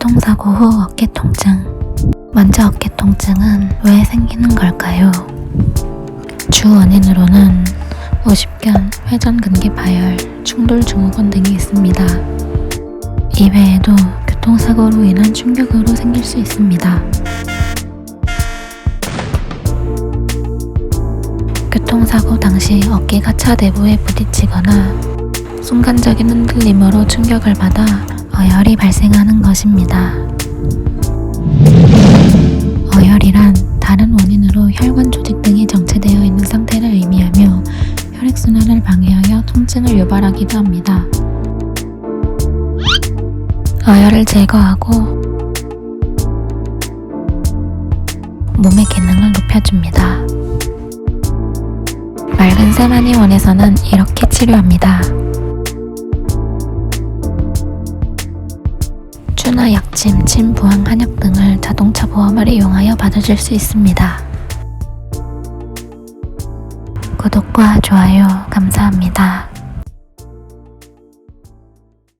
교통사고 후 어깨 통증. 먼저 어깨 통증은 왜 생기는 걸까요? 주 원인으로는 오십견, 회전근개 파열, 충돌 증후군 등이 있습니다. 이외에도 교통사고로 인한 충격으로 생길 수 있습니다. 교통사고 당시 어깨가 차 내부에 부딪히거나 순간적인 흔들림으로 충격을 받아 어혈이 발생하는 것입니다. 어혈이란 다른 원인으로 혈관 조직 등이 정체되어 있는 상태를 의미하며 혈액순환을 방해하여 통증을 유발하기도 합니다. 어혈을 제거하고 몸의 기능을 높여줍니다. 맑은 세마니 원에서는 이렇게 치료합니다. 추나 약침, 침, 부항, 한약 등을 자동차 보험을 이용하여 받으실 수 있습니다. 구독과 좋아요 감사합니다.